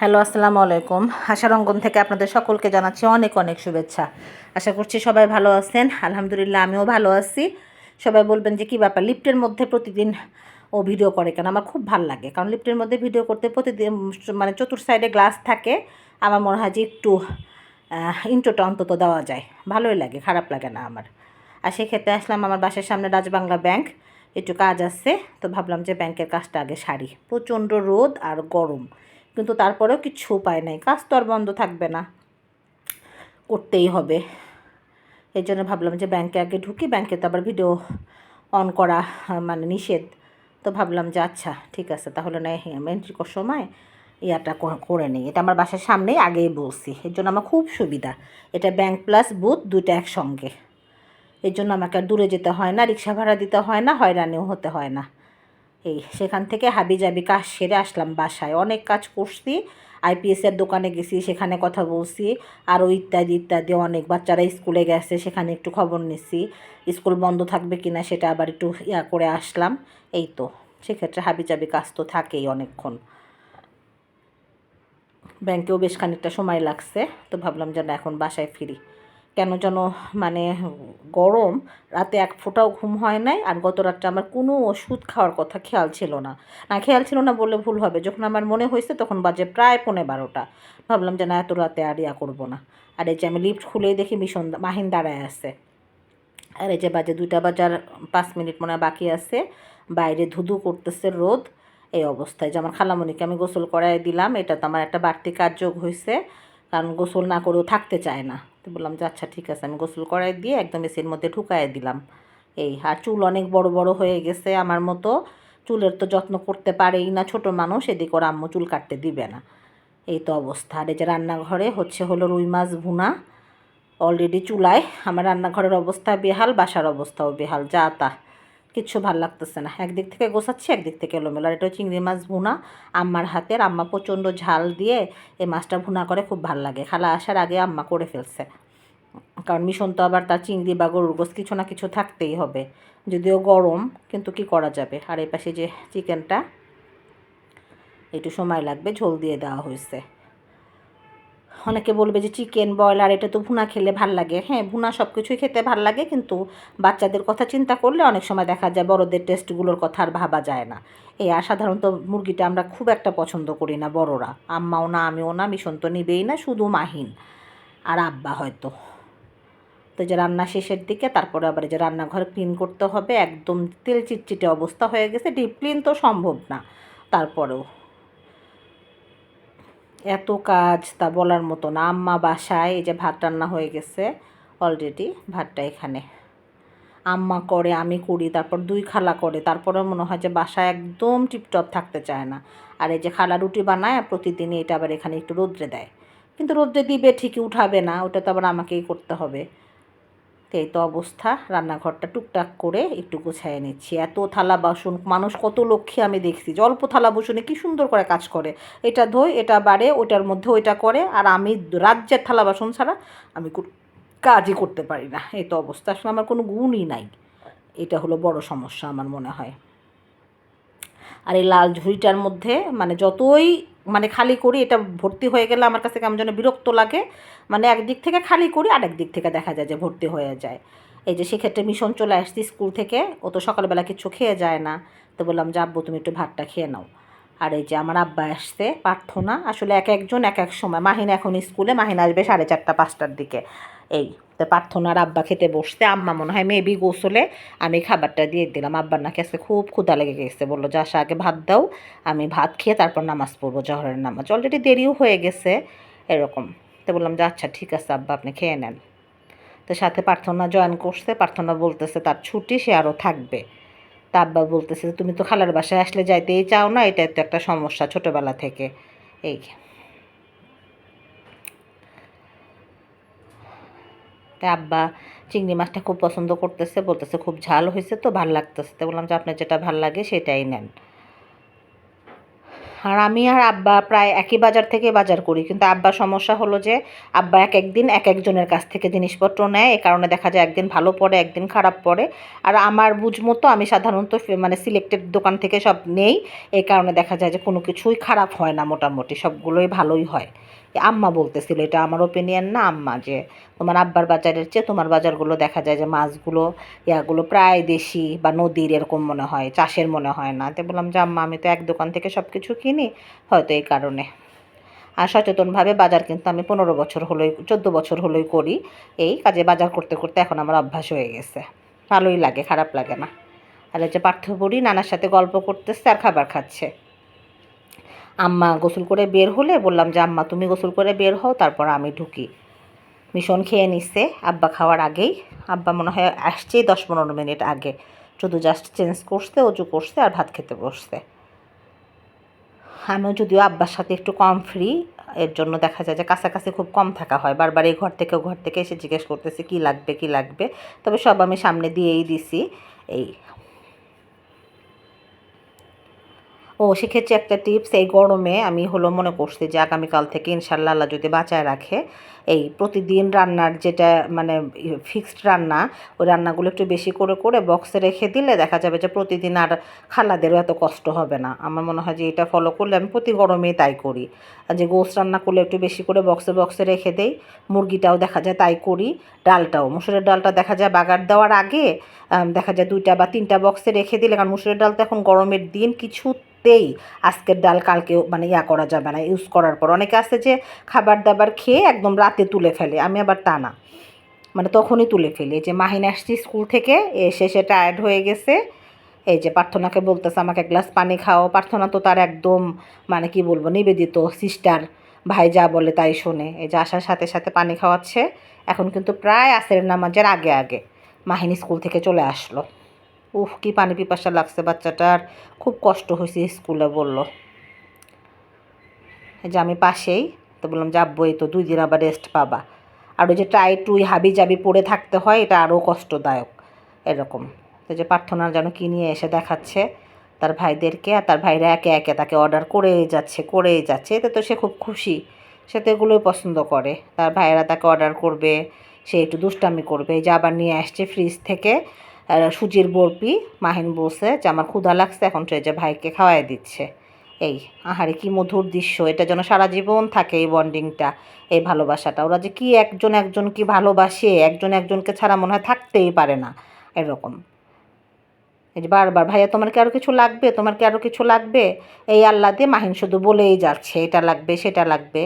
Hello, আসসালামু আলাইকুম। আশার অঙ্গন থেকে আপনাদের সকলকে জানাচ্ছি অনেক অনেক শুভেচ্ছা। আশা করছি সবাই ভালো আছেন। আলহামদুলিল্লাহ, আমিও ভালো আছি। সবাই বলবেন যে কী ব্যাপার, লিফটের মধ্যে প্রতিদিন ও ভিডিও করে কেন? আমার খুব ভালো লাগে। কারণ লিফটের মধ্যে ভিডিও করতে প্রতিদিন মানে চতুর সাইডে গ্লাস থাকে, আমার মনে হয় যে একটু ইন্ট্রোটা অন্তত দেওয়া যায়। ভালোই লাগে, খারাপ লাগে না আমার। আর সেক্ষেত্রে আসলাম আমার বাসার সামনে রাজবাংলা ব্যাংক। একটু কাজ আছে, তো ভাবলাম যে ব্যাংকের কাজটা আগে সারি। প্রচণ্ড রোদ আর গরম। কিন্তু তারপরেও কিছু উপায় নাই। কাজ তো আর বন্ধ থাকবে না। করতেই হবে। এই জন্য ভাবলাম যে ব্যাংকে আগে ঢুকি, ব্যাংকে তো আবার ভিডিও অন করা মানে নিষেধ। তো ভাবলাম যে আচ্ছা ঠিক আছে, তাহলে না এন্ট্রি করার সময় ইয়াটা করে নিই। এটা আমার বাসার সামনেই আগেই বলছি। এর জন্য আমার খুব সুবিধা। এটা ব্যাংক প্লাস বুথ দুটো একসঙ্গে। এর জন্য আমাকে আর দূরে যেতে হয় না, রিক্সা ভাড়া দিতে হয় না, হয়রানিও হতে হয় না। এই, সেখান থেকে হাবি জাবি কাজ সেরে আসলাম বাসায়। অনেক কাজ করছি, আইপিএসের দোকানে গেছি, সেখানে কথা বলছি, আরও ইত্যাদি ইত্যাদি। অনেক বাচ্চারা স্কুলে গেছে, সেখানে একটু খবর নিচ্ছি, স্কুল বন্ধ থাকবে কি না সেটা আবার একটু ইয়া করে আসলাম। এই তো, সেক্ষেত্রে হাবি জাবি কাজ তো থাকেই অনেকক্ষণ। ব্যাংকেও বেশ খানিকটা সময় লাগছে, তো ভাবলাম যেন এখন বাসায় ফিরি। কেন যেন মানে গরম, রাতে এক ফোঁটাও ঘুম হয় নাই আর গত রাতটা আমার কোনো ওষুধ খাওয়ার কথা খেয়াল ছিল না। না, খেয়াল ছিল না বললে ভুল হবে। যখন আমার মনে হয়েছে তখন বাজে প্রায় পৌনে বারোটা। ভাবলাম যে না, এত রাতে আর ইয়া করব না। আর এই যে আমি লিফট খুলেই দেখি মিশন মাহিন দাঁড়ায় আছে। আর এই যে বাজে দুইটা বাজার পাঁচ মিনিট মনে বাকি আছে। বাইরে ধুধু করতেছে রোদ। এই অবস্থায় যে আমার খালামণিকে আমি গোসল করাই দিলাম। এটা তো আমার একটা বাড়তি কাজ যোগ হয়েছে। কারণ গোসল না করেও থাকতে চায় না। তো বললাম যে আচ্ছা ঠিক আছে। আমি গোসল করাই দিয়ে একদম এসির মধ্যে ঢুকাই দিলাম। এই, আর চুল অনেক বড় বড় হয়ে গেছে আমার মতো। চুলের তো যত্ন করতে পারেই না ছোট মানুষ, এদিকে ওর আম্মু চুল কাটতে দিবে না। এই তো অবস্থা। আর এই যে রান্নাঘরে হচ্ছে হলো রুই মাছ ভুনা। অলরেডি চুলায় আমার রান্নাঘরের অবস্থা বেহাল, বাসার অবস্থাও বেহাল, যা তা। কিচ্ছু ভালো লাগতেছে না। একদিক থেকে গোছাচ্ছি, একদিক থেকে এলোমেলো। আর এটা চিংড়ি মাছ ভুনা আম্মার হাতের। আম্মা প্রচণ্ড ঝাল দিয়ে এই মাছটা ভুনা করে, খুব ভালো লাগে। খালা আসার আগে আম্মা করে ফেলছে। কারণ মিশন তো আবার তার চিংড়ি বা গরুর গোস কিছু না কিছু থাকতেই হবে। যদিও গরম, কিন্তু কি করা যাবে? আর এই পাশে যে চিকেনটা, একটু সময় লাগবে, ঝোল দিয়ে দেওয়া হয়েছে। অনেকে বলবে যে চিকেন ব্রয়লার এটা তো ভুনা খেলে ভালো লাগে। হ্যাঁ ভুনা সব কিছুই খেতে ভালো লাগে, কিন্তু বাচ্চাদের কথা চিন্তা করলে অনেক সময় দেখা যায় বড়দের টেস্টগুলোর কথা আর ভাবা যায় না। এই আর সাধারণত মুরগিটা আমরা খুব একটা পছন্দ করি না বড়রা। আম্মাও না, আমিও না, মিশন তো নিবেই না, শুধু মাহিন আর আব্বা হয়তো। তো যে রান্না শেষের দিকে, তারপরে আবার যে রান্নাঘর ক্লিন করতে হবে, একদম তেল চিটচিটে অবস্থা হয়ে গেছে ডিপ ক্লিন তো সম্ভব না। তারপরেও এত কাজ তা বলার মতো না। আম্মা বাসায় এই যে ভাত রান্না হয়ে গেছে অলরেডি ভাতটা এখানে। আম্মা করে, আমি করি, তারপর দুই খালা করে। তারপরে মনে হয় যে বাসায় একদম টিপটপ থাকতে চায় না। আর এই যে খালা রুটি বানায়, প্রতিদিনই এটা আবার এখানে একটু রোদ্রে দেয়। কিন্তু রোদ্রে দিবে ঠিকই, উঠাবে না, ওটা তো আবার আমাকেই করতে হবে। তো এই তো অবস্থা। রান্নাঘরটা টুকটাক করে একটু গুছাই নিচ্ছি। এত থালা বাসন, মানুষ কত লক্ষ্যে আমি দেখছি। অল্প থালা বাসনে কি সুন্দর করে কাজ করে। এটা ধোয়, এটা বাড়ে, ওটার মধ্যে ওইটা করে। আর আমি রাজ্যের থালা বাসন ছাড়া আমি কাজই করতে পারি না। এই তো অবস্থা। আসলে আমার কোনো গুণই নাই। এটা হলো বড় সমস্যা আমার মনে হয়। আর এই লাল ঝুড়িটার মধ্যে মানে যতই মানে খালি করি, এটা ভর্তি হয়ে গেলে আমার কাছে কেমন যেন বিরক্ত লাগে। মানে একদিক থেকে খালি করি আর একদিক থেকে দেখা যায় যে ভর্তি হয়ে যায়। এই যে সেক্ষেত্রে মিশন চলে আসছি স্কুল থেকে, ও তো সকালবেলা কিছু খেয়ে যায় না। তো বললাম, যে আব্বু, তুমি একটু ভাতটা খেয়ে নাও। আর এই যে আমার আব্বা আসছে প্রার্থনা আসলে এক একজন এক এক সময়। মাহিনা এখন স্কুলে, মাহিন আসবে সাড়ে চারটা, পাঁচটার দিকে। এই, তো প্রার্থনার আব্বা খেতে বসতে আম্মা মনে হয় মেবি গোসলে আমি খাবারটা দিয়ে দিলাম। আব্বার নাকি আজকে খুব ক্ষুধা লেগে গেছে, বলল, যা আসা আগে ভাত দাও, আমি ভাত খেয়ে তারপর নামাজ পড়ব, জহরের নামাজ। অলরেডি দেরিও হয়ে গেছে, এরকম। তো বললাম, যে আচ্ছা ঠিক আছে, আব্বা, আপনি খেয়ে নেন। তো সাথে প্রার্থনা জয়েন করছে প্রার্থনা বলতেছে, তার ছুটি, সে আরও থাকবে। তা আব্বা বলতেছে, তুমি তো খালার বাসায় আসলে যাইতেই চাও না এটা তো একটা সমস্যা ছোটোবেলা থেকে। এই। আব্বা চিংড়ি মাছটা খুব পছন্দ করতেছে, বলতেছে খুব ঝাল হয়েছে তো ভালো লাগতেছে। তো বললাম যে আপনার যেটা ভালো লাগে সেটাই নেন। আর আমি আর আব্বা প্রায় একই বাজার থেকে বাজার করি, কিন্তু আব্বা সমস্যা হলো যে আব্বা এক একদিন এক একজনের কাছ থেকে জিনিসপত্র নেয় এই কারণে দেখা যায় একদিন ভালো পড়ে, একদিন খারাপ পড়ে। আর আমার বুঝ মতো আমি সাধারণত মানে সিলেক্টেড দোকান থেকে সব নেই, এ কারণে দেখা যায় যে কোনো কিছুই খারাপ হয় না মোটামুটি, সবগুলোই ভালোই হয়। আম্মা বলতেছিল, এটা আমার ওপিনিয়ন না আম্মা, যে তোমার আব্বার বাজারের চেয়ে তোমার বাজারগুলো দেখা যায় যে মাছগুলো, ইয়াগুলো প্রায় দেশি বা নদীর এরকম মনে হয়, চাষের মনে হয় না। তো বললাম যে, আম্মা, আমি তো এক দোকান থেকে সব কিছু কিনি, হয়তো এই কারণে। আর সচেতনভাবে বাজার কিন্তু আমি পনেরো বছর হলোই চোদ্দ বছর হলোই করি। এই কাজে বাজার করতে করতে এখন আমার অভ্যাস হয়ে গেছে। ভালোই লাগে, খারাপ লাগে না। আর হচ্ছে যে পার্থবড়ি নানার সাথে গল্প করতেছে আর খাবার খাচ্ছে। আম্মা গোসল করে বের হলে বললাম যে, আম্মা, তুমি গোসল করে বের হও, তারপর আমি ঢুকি। মিশন খেয়ে নিচ্ছে আব্বা খাওয়ার আগেই। আব্বা মনে হয় আসছেই দশ পনেরো মিনিট আগে। শুধু জাস্ট চেঞ্জ করছে, অজু করছে আর ভাত খেতে বসছে। আমিও যদিও আব্বার সাথে একটু কম ফ্রি এর জন্য দেখা যায় যে কাছাকাছি খুব কম থাকা হয়। বারবার এই ঘর থেকে ঘর থেকে এসে জিজ্ঞেস করতেছে, কি লাগবে কি লাগবে? তবে সব আমি সামনে দিয়েই দিছি। এই ও, সেক্ষেত্রে একটা টিপস এই গরমে আমি হলো মনে করছি যে আগামীকাল থেকে ইনশাল্লাহ আল্লাহ যদি বাঁচায় রাখে, এই প্রতিদিন রান্নার যেটা মানে ফিক্সড রান্না, ওই রান্নাগুলো একটু বেশি করে করে বক্সে রেখে দিলে দেখা যাবে যে প্রতিদিন আর খালাদেরও এত কষ্ট হবে না। আমার মনে হয় যে এটা ফলো করলে আমি প্রতি গরমেই তাই করি। আর যে গোস রান্না করলে একটু বেশি করে বক্সে বক্সে রেখে দেই, মুরগিটাও দেখা যায় তাই করি। ডালটাও, মুসুরের ডালটা দেখা যায় বাগার দেওয়ার আগে দেখা যায় দুইটা বা তিনটা বক্সে রেখে দিলে, কারণ মুসুরের ডাল তো এখন গরমের দিন কিছুতেই আজকের ডাল কালকে মানে ইয়া করা যাবে না ইউজ করার পর। অনেকে আছে যে খাবার দাবার খেয়ে একদম রাতে তুলে ফেলে, আমি আবার তা না। মানে তখনই তুলে ফেলি। যে মাহিন আসছি স্কুল থেকে, এসে সে টায়ার্ড হয়ে গেছে। এই যে প্রার্থনাকে বলতেছে, আমাকে এক গ্লাস পানি খাও। প্রার্থনা তো তার একদম মানে কি বলব, নিবেদিত সিস্টার ভাই যা বলে তাই শোনে। এই যে আসার সাথে সাথে পানি খাওয়াচ্ছে। এখন কিন্তু প্রায় আসের নামাজের আগে আগে মাহিনী স্কুল থেকে চলে আসলো। উফ, কি পানি পিপাসা লাগছে বাচ্চাটার। খুব কষ্ট হয়েছে স্কুলে বলল। যে আমি পাশেই, তো বললাম যাব এই তো দুই দিন আবার রেস্ট পাবা। আর ওই যে টাই টুই হাবি জাবি পরে থাকতে হয়, এটা আরও কষ্টদায়ক, এরকম। তো যে প্রার্থনা যেন কি নিয়ে এসে দেখাচ্ছে তার ভাইদেরকে, আর তার ভাইরা একে একে তাকে অর্ডার করেই যাচ্ছে করেই যাচ্ছে। এতে তো সে খুব খুশি, সে তো এগুলোই পছন্দ করে। তার ভাইয়েরা তাকে অর্ডার করবে, সে একটু দুষ্টামি করবে। যে আবার নিয়ে আসছে ফ্রিজ থেকে সুজির বরফি মাহিন বসে যে, আমার ক্ষুধা লাগছে, এখন যে ভাইকে খাওয়াই দিচ্ছে। এই, আহারে কি মধুর দৃশ্য, এটা যেন সারা জীবন থাকে এই বন্ডিংটা, এই ভালোবাসাটা। ওরা যে কি একজন একজন কি ভালোবাসে, একজন একজনকে ছাড়া মনে হয় থাকতেই পারে না, এরকম। এই যে বারবার, ভাইয়া, তোমার কি আরও কিছু লাগবে? তোমার কি আরও কিছু লাগবে? এই আল্লাহ দিয়ে মাহিন শুধু বলেই যাচ্ছে, এটা লাগবে, সেটা লাগবে।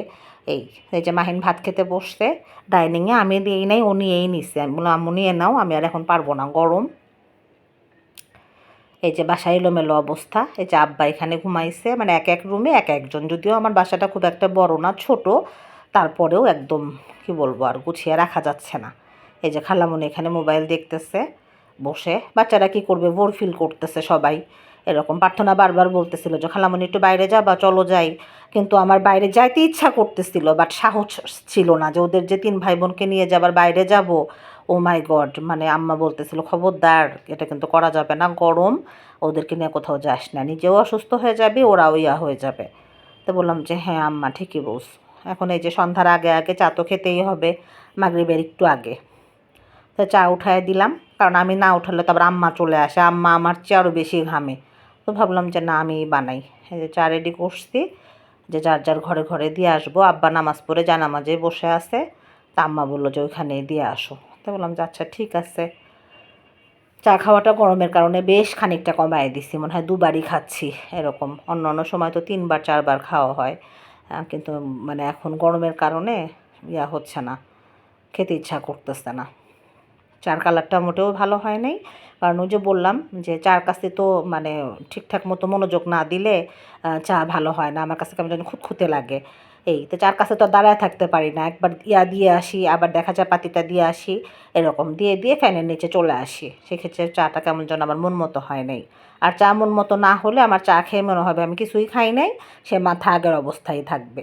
এই এই যে মাহিন ভাত খেতে বসছে, ডাইনিংয়ে আমি দিয়েই নাই, উনি নিয়েই নিছে। আমি বললাম, আম্মু, নিয়ে নাও, আমি আর এখন পারব না, গরম। এই যে বাসায় এলোমেলো অবস্থা, এই যে আব্বা এখানে ঘুমাইছে মানে এক এক রুমে এক একজন, যদিও আমার বাসাটা খুব একটা বড় না, ছোট, তারপরেও একদম, কি বলব, আর গুছিয়ে রাখা যাচ্ছে না। এই যে খালামুনি এখানে মোবাইল দেখতেছে, বসে, বাচ্চারা কি করবে বোর ফিল করতেছে সবাই। এরকম প্রার্থনা বারবার বলতেছিল যে, খালামুনি, একটু বাইরে যা বা চলো যাই। কিন্তু আমার বাইরে যাইতে ইচ্ছা করতেছিল বাট সাহস ছিল না যে, ওদের যে তিন ভাই বোনকে নিয়ে যাবার বাইরে যাব ও মাই গড মানে আম্মা বলতেছিল, খবরদার, এটা কিন্তু করা যাবে না, গরম, ওদেরকে নিয়ে কোথাও যাস না, নিজেও অসুস্থ হয়ে যাবে, ওরাও ইয়া হয়ে যাবে। তো বললাম যে হ্যাঁ আম্মা, ঠিকই বলছ। এখন এই যে সন্ধ্যার আগে আগে চা তো খেতেই হবে, মাগরিবের একটু আগে। তো চা উঠায় দিলাম, কারণ আমি না উঠালে তারপর আম্মা চলে আসে, আম্মা আমার চেয়ে আরও বেশি ঘামে। তো ভাবলাম যে না, আমি বানাই। এই যে চা রেডি করছি, যে যার যার ঘরে ঘরে দিয়ে আসব। আব্বা নামাজ পড়ে জানামাজে বসে আছে। তা আম্মা বলল যে ওইখানে দিয়ে আসো। তো বললাম যে আচ্ছা ঠিক আছে। চা খাওয়াটা গরমের কারণে বেশ খানিকটা কমায় দিছি। মনে হয় দুবারই খাচ্ছি এরকম। অন্য অন্য সময় তো তিনবার, চারবার খাওয়া হয়। কিন্তু মানে এখন গরমের কারণে ইয়া হচ্ছে না। খেতে ইচ্ছা করতেছে না। চার কালারটা মোটেও ভালো হয় নাই। কারণ ওই যে বললাম যে চার কাছে তো মানে ঠিকঠাক মতো মনোযোগ না দিলে চা ভালো হয় না। আমার কাছে কেমন যেন খুঁতখুঁতে লাগে। এই তো চার কাছে তো দাঁড়ায় থাকতে পারি না। একবার ইয়া দিয়ে আসি, আবার দেখা যায় পাতিটা দিয়ে আসি, এরকম দিয়ে দিয়ে ফ্যানের নিচে চলে আসি। সেক্ষেত্রে চাটা কেমন যেন আমার মন মতো হয় নাই। আর চা মন মতো না হলে আমার চা খেয়ে মনে হবে আমি কিছুই খাই নাই, সে মাথা আগের অবস্থায় থাকবে।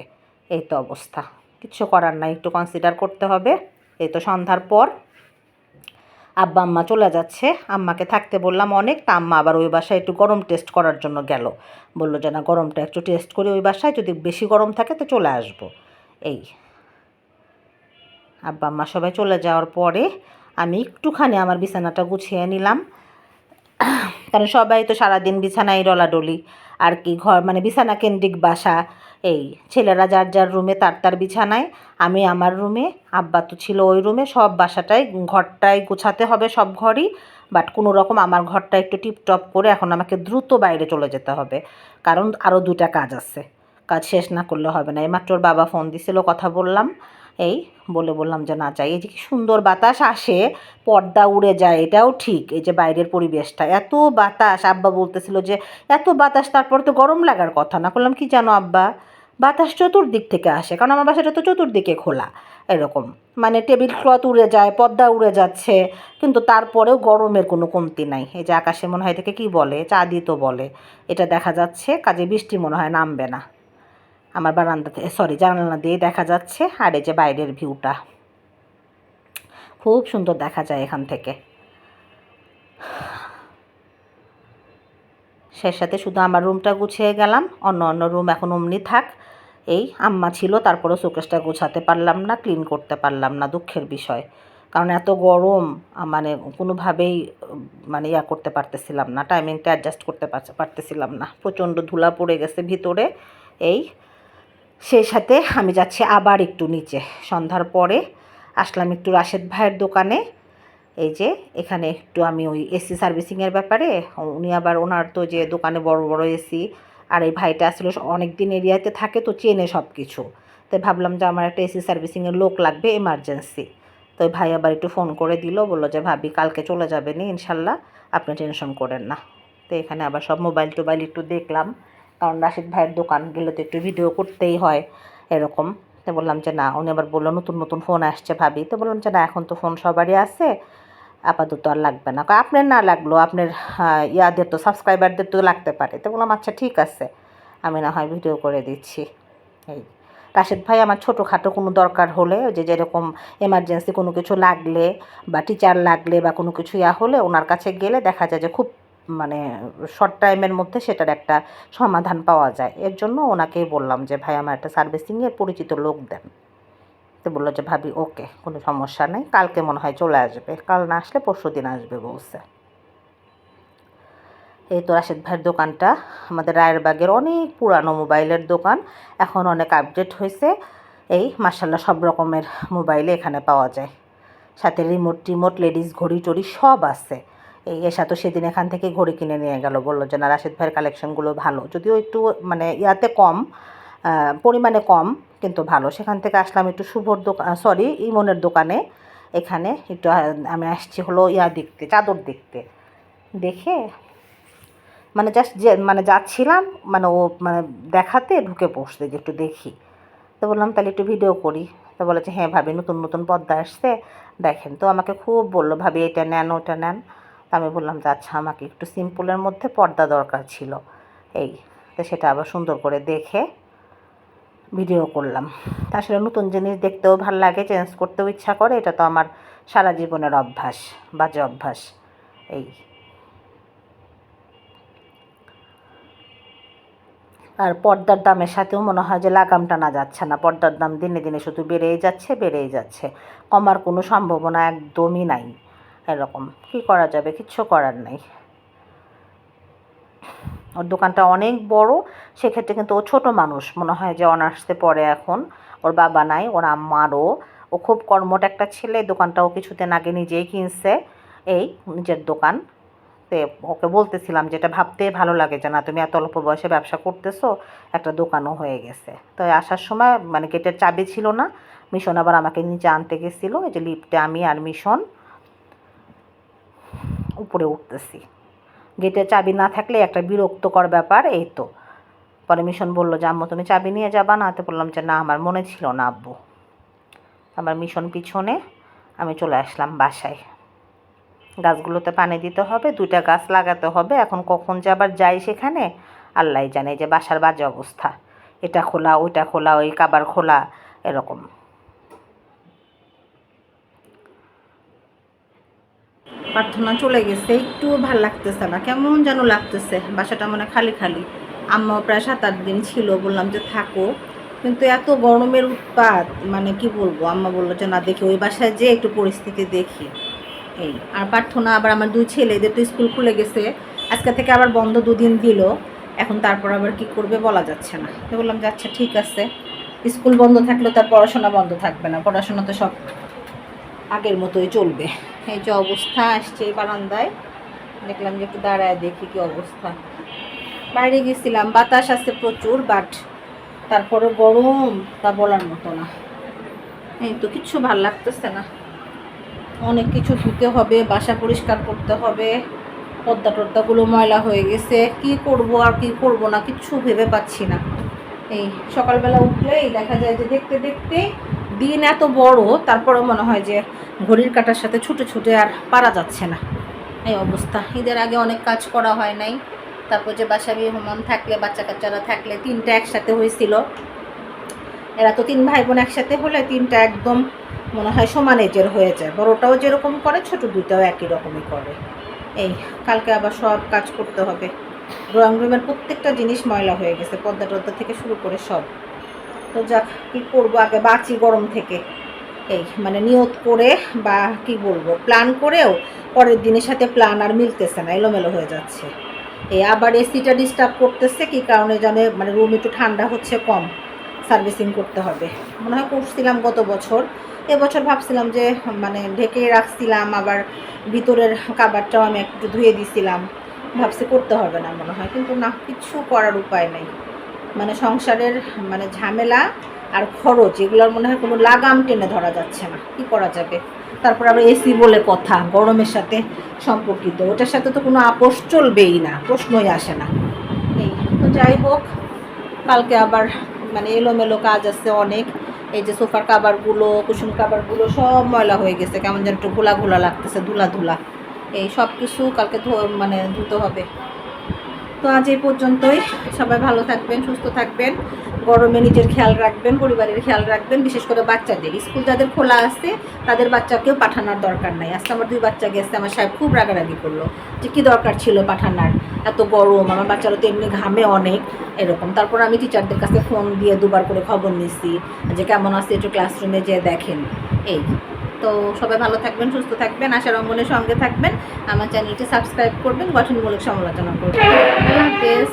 এই তো অবস্থা। কিছু করার নাই, একটু কনসিডার করতে হবে। এই তো সন্ধ্যার পর আব্বা আম্মা চলে যাচ্ছে। আম্মাকে থাকতে বললাম অনেক, তা আম্মা আবার ওই বাসায় একটু গরম টেস্ট করার জন্য গেল। বলল যে, না, গরমটা একটু টেস্ট করি ওই বাসায়, যদি বেশি গরম থাকে তো চলে আসব। এই। আব্বা আম্মা সবাই চলে যাওয়ার পরে আমি একটুখানি আমার বিছানাটা গুছিয়ে নিলাম। কারণ সবাই তো সারাদিন বিছানায় ডলাডলি আর কি, ঘর মানে বিছানা কেন্দ্রিক বাসা। এই, ছেলেরা যার যার রুমে তার তার বিছানায়, আমি আমার রুমে, আব্বা তো ছিল ওই রুমে, সব বাসাটাই, ঘরটাই গোছাতে হবে সব ঘরই বাট কোনো রকম আমার ঘরটা একটু টিপটপ করে এখন আমাকে দ্রুত বাইরে চলে যেতে হবে, কারণ আরও দুটা কাজ আছে, কাজ শেষ না করলে হবে না, এইমাত্র ওর বাবা ফোন দিছিল, কথা বললাম, এই, বলে বললাম যে না চাই, এই যে কি সুন্দর বাতাস আসে, পর্দা উড়ে যায়, এটাও ঠিক, এই যে বাইরের পরিবেশটা, এত বাতাস, আব্বা বলতেছিল যে এত বাতাস তারপর তো গরম লাগার কথা, না করলাম কি জানো আব্বা? বাতাস চতুর্দিক থেকে আসে, কারণ আমার বাসাটা তো চতুর্দিকে খোলা, এরকম। মানে টেবিল ক্লথ উড়ে যায়, পর্দা উড়ে যাচ্ছে, কিন্তু তারপরেও গরমের কোনো কমতি নাই। এই যে আকাশে মনে হয় এটাকে কী বলে? চাঁদি তো বলে। এটা দেখা যাচ্ছে, কাজে বৃষ্টি মনে হয় নামবে না। আমার বারান্দাতে সরি জানালা দিয়ে দেখা যাচ্ছে, আর এই যে বাইরের ভিউটা খুব সুন্দর দেখা যায় এখান থেকে। সে সাথে শুধু আমার রুমটা গুছিয়ে গেলাম, অন্য অন্য রুম এখন অমনি থাক। এই আম্মা ছিল, তারপরেও শোকেসটা গোছাতে পারলাম না, ক্লিন করতে পারলাম না, দুঃখের বিষয়। কারণ এত গরম মানে কোনোভাবেই মানে ইয়া করতে পারতেছিলাম না, টাইমিংটা অ্যাডজাস্ট করতে পারতেছিলাম না। প্রচণ্ড ধুলা পড়ে গেছে ভিতরে। এই, সেই সাথে আমি যাচ্ছি আবার একটু নিচে। সন্ধ্যার পরে আসলাম একটু রাশেদ ভাইয়ের দোকানে। এই যে এখানে একটু আমি ওই এসি সার্ভিসিংয়ের ব্যাপারে, উনি আবার ওনার তো যে দোকানে বড় বড় এসি আর এই ভাইটা আসলে অনেক দিন এরিয়াতে থাকে তো চেনে সব কিছু তাই ভাবলাম যে আমার একটা এসি সার্ভিসিংয়ের লোক লাগবে এমার্জেন্সি তো ভাই আবার একটু ফোন করে দিল, বলল যে ভাবি কালকে চলে যাবে নি, ইনশাল্লাহ, আপনি টেনশন করেন না। তো এখানে আবার সব মোবাইল টোবাইল একটু দেখলাম, কারণ রাশিদ ভাইয়ের দোকান গেলে তো একটু ভিডিও করতেই হয় এরকম। তো বললাম যে না, উনি আবার বলল নতুন নতুন ফোন আসছে ভাবি। তো বললাম যে না, এখন তো ফোন সবারই আছে আপাতত আর লাগবে না। আপনার না লাগল আপনার আহ, ইয়াদের তো সাবস্ক্রাইবারদের তো লাগতে পারে। তো বললাম আচ্ছা ঠিক আছে। আমি না হয় ভিডিও করে দিচ্ছি। এই রাশেদ ভাই আমার ছোটোখাটো কোনো দরকার হলে যে যেরকম এমার্জেন্সি কোনো কিছু লাগলে বা টিচার লাগলে বা কোনো কিছু ইয়া হলে ওনার কাছে গেলে দেখা যায় যে খুব মানে শর্ট টাইমের মধ্যে সেটার একটা সমাধান পাওয়া যায়। এর জন্য ওনাকেই বললাম যে ভাই আমার একটা সার্ভিসিংয়ের পরিচিত লোক দেন। তো বলল যে, ভাবি, ওকে, কোনো সমস্যা নেই। কালকে মনে হয় চলে আসবে। কাল না আসলে পরশু দিন আসবে, বলছে। এই তো রাশেদ ভাইয়ের দোকানটা। আমাদের রায়েরবাগের অনেক পুরানো মোবাইলের দোকান। এখন অনেক আপডেট হয়েছে। এই মার্শাল্লাহ সব রকমের মোবাইলে এখানে পাওয়া যায়। সাথে রিমোট টিমোট লেডিস ঘড়ি টড়ি সব আছে। এই, এসা তো সেদিন এখান থেকে ঘড়ি কিনে নিয়ে গেল। বলল যে, না, রাশেদ ভাইয়ের কালেকশনগুলো ভালো। যদিও একটু মানে ইয়াতে কম পরিমাণে কম, কিন্তু ভালো। সেখান থেকে আসলাম একটু শুভর দোকান সরি ইমনের দোকানে। এখানে একটু আমি আসছি হলো ইয়া দেখতে, চাদর দেখতে। দেখে মানে জাস্ট যে মানে যাচ্ছিলাম মানে ও মানে দেখাতে ঢুকে পড়ছে যে একটু দেখি। তো বললাম, তাহলে একটু ভিডিও করি। তো বলেছে হ্যাঁ ভাবি, নতুন নতুন পর্দা আসছে, দেখেন। তো আমাকে খুব বলল, ভাবি, এটা নেন, ওটা নেন। তো আমি বললাম, যে আচ্ছা আমাকে একটু সিম্পলের মধ্যে পর্দা দরকার ছিল। এই, তো সেটা আবার সুন্দর করে দেখে ভিডিও করলাম। আসলে নতুন জিনিস দেখতেও ভালো লাগে চেঞ্জ করতেও ইচ্ছা করে, এটা তো আমার সারা জীবনের অভ্যাস, বাজে অভ্যাস, এই। আর পর্দার দামের সাথেও মনে হয় যে লাগাম টানা যাচ্ছে না, পর্দার দাম দিনে দিনে শুধু বেড়েই যাচ্ছে বেড়েই যাচ্ছে, কমার কোনো সম্ভাবনা একদমই নাই, এরকম, কি করা যাবে, কিচ্ছু করার নেই। ওর দোকানটা অনেক বড়, সেক্ষেত্রে কিন্তু ও ছোট মানুষ। মনে হয় যে অনার্সে পড়ে এখন। ওর বাবা নাই, ওর আম্মারও। ও খুব কর্মট একটা ছেলে দোকানটাও কিছুদিন আগে নিজেই কিনছে, এই নিজের দোকান। তে ওকে বলতেছিলাম যেটা ভাবতে ভালো লাগে যে, না, তুমি এত অল্প বয়সে ব্যবসা করতেছো, একটা দোকানও হয়ে গেছে। তো আসার সময় মানে গেটের চাবি ছিল না, মিশন আবার আমাকে নিচে আনতে গেছিল। এই যে লিফটে আমি আর মিশন উপরে উঠতেছি। গেটের চাবি না থাকলে একটা বিরক্তকর ব্যাপার, এই তো। পরে মিশন বলল, যে আম্মু, তুমি চাবি নিয়ে যাবা? না, তো বললাম, যে না, আমার মনে ছিল না, আব্বু। আমার মিশন পিছনে, আমি চলে আসলাম বাসায়। গাছগুলোতে পানি দিতে হবে, দুইটা গাছ লাগাতে হবে। এখন কখন যে আবার যাই সেখানে আল্লাহ জানে যে বাসার বাজে অবস্থা। এটা খোলা, ওইটা খোলা, ওই কাবার খোলা, এরকম। প্রার্থনা চলে গেছে একটু ভালো লাগতেছে না। কেমন যেন লাগতেছে, বাসাটা মানে খালি খালি। আম্মা প্রায় সাত আট দিন ছিল, বললাম যে থাকো। কিন্তু এত গরমের উৎপাত মানে কি বলব, আম্মা বলল যে, না, দেখি, ওই বাসায় যে একটু পরিস্থিতি দেখি। এই, আর প্রার্থনা, আবার আমার দুই ছেলে, এদের তো স্কুল খুলে গেছে। আজকে থেকে আবার বন্ধ দুদিন দিল। এখন তারপর আবার কি করবে বলা যাচ্ছে না। তো বললাম যে আচ্ছা ঠিক আছে। স্কুল বন্ধ থাকলেও তার পড়াশোনা বন্ধ থাকবে না। পড়াশোনা তো সব আগের মতোই চলবে। এই যে অবস্থা আসছে এই বারান্দায়, দেখলাম যে একটু দাঁড়ায় দেখি কি অবস্থা। বাইরে গেছিলাম, বাতাস আছে প্রচুর বাট তারপরে গরম, তা বলার মতো না। এই তো কিচ্ছু ভালো লাগতেছে না। অনেক কিছু ধুতে হবে, বাসা পরিষ্কার করতে হবে পদ্মা টদ্দাগুলো ময়লা হয়ে গেছে, কি করব আর কি করব না কিচ্ছু ভেবে পাচ্ছি না। এই সকালবেলা উঠলেই দেখা যায় যে দেখতে দেখতে দিন এত বড় তারপরে মনে হয় যে ঘড়ির কাটার সাথে ছুটে ছুটে আর পারা যাচ্ছে না। এই অবস্থা। ঈদের আগে অনেক কাজ করা হয় নাই। তারপর যে বাসা মেহমান থাকলে বাচ্চা কাচ্চারা থাকলে তিনটা একসাথে হয়েছিল। এরা তো তিন ভাই বোন একসাথে হলে তিনটা একদম মনে হয় সমান এজের হয়ে যায়। বড়টাও যেরকম করে, ছোট দুইটাও একই রকমই করে। এই, কালকে আবার সব কাজ করতে হবে। ড্রয়িং রুমের প্রত্যেকটা জিনিস ময়লা হয়ে গেছে পদ্মা টদ্মা থেকে শুরু করে সব। তো যাক কী করব আগে বাঁচি গরম থেকে। এই মানে নিয়ত করে বা কি বলব প্ল্যান করেও পরের দিনের সাথে প্ল্যান আর মিলতেছে না, এলোমেলো হয়ে যাচ্ছে। এই আবার এসিটা ডিস্টার্ব করতেছে, কি কারণে জানে মানে রুম একটু ঠান্ডা হচ্ছে কম সার্ভিসিং করতে হবে। মনে হয় করছিলাম গত বছর এবছর ভাবছিলাম যে মানে ঢেকে রাখছিলাম, আবার ভিতরের কাবারটাও আমি একটু ধুয়ে দিছিলাম। ভাবছি করতে হবে না মনে হয়, কিন্তু না, কিছু করার উপায় নেই। মানে সংসারের মানে ঝামেলা আর খরচ, এগুলোর মনে হয় কোনো লাগাম টেনে ধরা যাচ্ছে না। কি করা যাবে? তারপর আবার এসি বলে কথা, গরমের সাথে সম্পর্কিত। ওটার সাথে তো কোনো আপোষ চলবেই না, প্রশ্নই আসে না। এই, তো যাই হোক, কালকে আবার মানে এলোমেলো কাজ আছে অনেক। এই যে সোফার কাবারগুলো, কুসুম কাবারগুলো সব ময়লা হয়ে গেছে। কেমন যেন একটু ঘোলা ঘোলা লাগতেছে, ধুলা ধুলা। এই সব কিছু কালকে মানে ধুতে হবে। তো আজ এই পর্যন্তই। সবাই ভালো থাকবেন, সুস্থ থাকবেন, গরমে নিজের খেয়াল রাখবেন, পরিবারের খেয়াল রাখবেন, বিশেষ করে বাচ্চাদের। স্কুল যাদের খোলা আছে, তাদের বাচ্চাকেও পাঠানোর দরকার নাই। আজকে আমার দুই বাচ্চা গেছে, আমার সাহেব খুব রাগারাগি করল। যে কী দরকার ছিল পাঠানোর? এত গরম, আমার বাচ্চারা তো এমনি ঘামে অনেক, এরকম। তারপর আমি টিচারদের কাছে ফোন দিয়ে দুবার করে খবর নিছি, যে কেমন আছে, একটু ক্লাসরুমে যেয়ে দেখেন। এই। তো সবাই ভালো থাকবেন, সুস্থ থাকবেন আশার অঙ্গনের সঙ্গে থাকবেন। আমার চ্যানেলটি সাবস্ক্রাইব করবেন, গঠনমূলক সমালোচনা করবেন। আল্লাহ হাফেজ।